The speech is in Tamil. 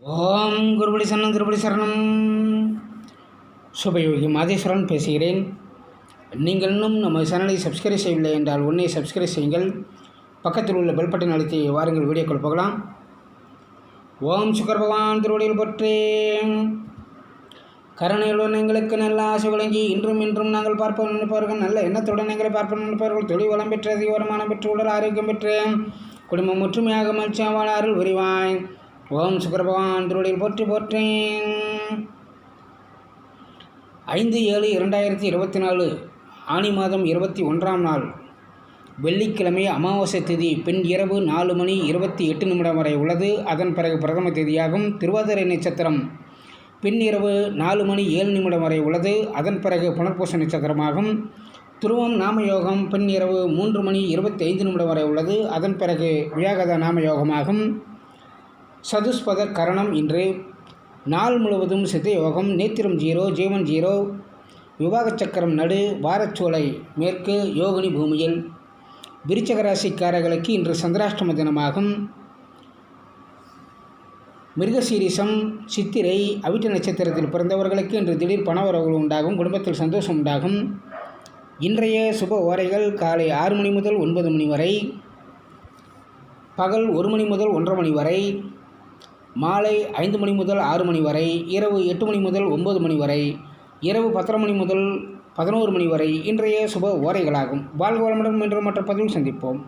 ஓம் குருபடி சரணம் திருப்படி சரணம். சுபயோகி மாதேஸ்வரன் பேசுகிறேன். நீங்கள் இன்னும் நம்ம சேனலை சப்ஸ்கிரைப் செய்யவில்லை என்றால் உன்னை சப்ஸ்கிரைப் செய்யுங்கள். பக்கத்தில் உள்ள பெல் பட்டன் அழுத்தி வாருங்கள் வீடியோக்கள் போகலாம். ஓம் சுக்கர பகவான் திருவடியில் பற்றேன் கருணையுடன் எங்களுக்கு நல்ல ஆசை வழங்கி இன்றும் இன்றும் நாங்கள் பார்ப்போம் நினைப்பவர்கள் நல்ல எண்ணத்துடன் எங்களை பார்ப்போம் நினைப்பவர்கள் தொழில் வளம் பெற்று அதிக வருமானம் பெற்று உடல் ஆரோக்கியம் பெற்று குடும்பம் ஒற்றுமையாக மகிழ்ச்சியாக வாழ அருள் புரிவாய். ஓம் சுக்கர பகவான் திருவடியில் போற்றி போற்றேன். ஐந்து ஏழு இரண்டாயிரத்தி இருபத்தி நாலு ஆனி மாதம் இருபத்தி ஒன்றாம் நாள் வெள்ளிக்கிழமை அமாவாசை திதி பின் இரவு நாலு மணி இருபத்தி எட்டு நிமிடம் வரை உள்ளது. அதன் பிறகு பிரதம தேதியாகும் திருவாதிரை நட்சத்திரம் பின் இரவு நாலு மணி ஏழு நிமிடம் வரை உள்ளது. அதன் பிறகு புனர்பூச நட்சத்திரமாகும். துருவம் நாமயோகம் பின் இரவு மூன்று மணி இருபத்தி ஐந்து நிமிடம் வரை உள்ளது. அதன் பிறகு வியாகத நாமயோகமாகும். சதுஸ்பத கரணம் இன்று. நாள் முழுவதும் சித்த யோகம் நேத்திரம் ஜீரோ ஜீவன் ஜீரோ. விவாக சக்கரம் நடு வாரச்சோலை மேற்கு யோகினி பூமியில். விருச்சக ராசிக்காரர்களுக்கு இன்று சந்திராஷ்டம தினமாகும். மிருகசீரிசம் சித்திரை அவிட்ட நட்சத்திரத்தில் பிறந்தவர்களுக்கு இன்று திடீர் பணவரவுகள் உண்டாகும் குடும்பத்தில் சந்தோஷம் உண்டாகும். இன்றைய சுப ஓரைகள் காலை ஆறு மணி முதல் ஒன்பது மணி வரை. பகல் ஒரு மணி முதல் ஒன்றரை மணி வரை. மாலை ஐந்து மணி முதல் ஆறு மணி வரை இரவு எட்டு மணி முதல் ஒன்பது மணி வரை இரவு பத்தரை மணி முதல் பதினோரு மணி வரை இன்றைய சுப ஓரைகளாகும். வாழ்க வளமுடன் என்று மற்ற பதிவில் சந்திப்போம்.